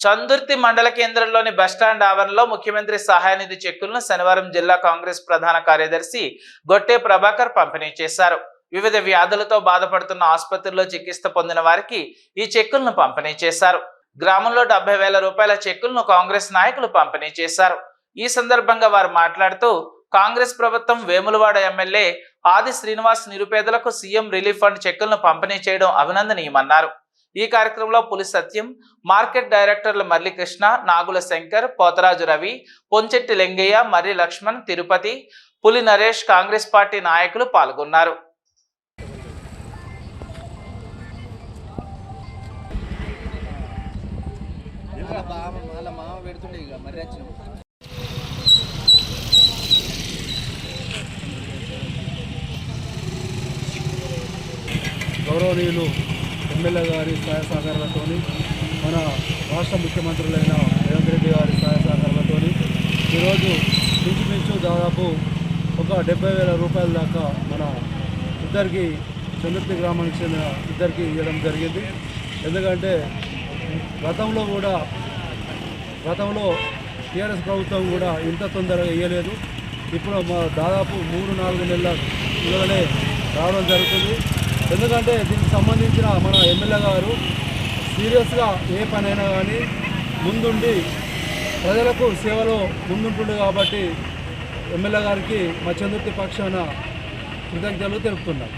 చందుర్తి మండల కేంద్రంలోని బస్టాండ్ ఆవరణలో ముఖ్యమంత్రి సహాయ నిధి చెక్కులను శనివారం జిల్లా కాంగ్రెస్ ప్రధాన కార్యదర్శి గొట్టే ప్రభాకర్ పంపిణీ చేశారు. వివిధ వ్యాధులతో బాధపడుతున్న ఆసుపత్రుల్లో చికిత్స పొందిన వారికి ఈ చెక్కులను పంపిణీ చేశారు. గ్రామంలో డెబ్బై వేల రూపాయల చెక్కులను కాంగ్రెస్ నాయకులు పంపిణీ చేశారు. ఈ సందర్భంగా వారు మాట్లాడుతూ కాంగ్రెస్ ప్రభుత్వం వేములవాడ ఎమ్మెల్యే ఆది శ్రీనివాస్ నిరుపేదలకు సీఎం రిలీఫ్ ఫండ్ చెక్కులను పంపిణీ చేయడం అభినందనీయమన్నారు. ఈ కార్యక్రమంలో పులి సత్యం మార్కెట్ డైరెక్టర్లు మర్రికృష్ణ నాగుల శంకర్ పోతరాజు రవి పొంచెట్టి లింగయ్య మర్రి లక్ష్మణ్ తిరుపతి పులి నరేష్ కాంగ్రెస్ పార్టీ నాయకులు పాల్గొన్నారు. పెడుతుండే ఇక వచ్చినాం గౌరవనీయులు ఎమ్మెల్యే గారి సహాయ సహకారాలతో మన రాష్ట్ర ముఖ్యమంత్రులైన రేవంత్ రెడ్డి గారి సహాయ సహకారాలతో ఈరోజు ఇంచుమించు దాదాపు ఒక డెబ్బై వేల రూపాయల దాకా మన ఇద్దరికి చంద్రతి గ్రామానికి చెందిన ఇద్దరికి ఇవ్వడం జరిగింది. ఎందుకంటే గతంలో కూడా గతంలో టీఆర్ఎస్ ప్రభుత్వం కూడా ఇంత తొందరగా ఇవ్వలేదు ఇప్పుడు మా దాదాపు మూడు నాలుగు నెలల పిల్లలనే రావడం జరుగుతుంది. ఎందుకంటే దీనికి సంబంధించిన మన ఎమ్మెల్యే గారు సీరియస్గా ఏ పనైనా కానీ ముందుండి ప్రజలకు సేవలో ముందుంటుండే కాబట్టి ఎమ్మెల్యే గారికి మా చంద్రుతి పక్షాన కృతజ్ఞతలు తెలుపుతున్నాం.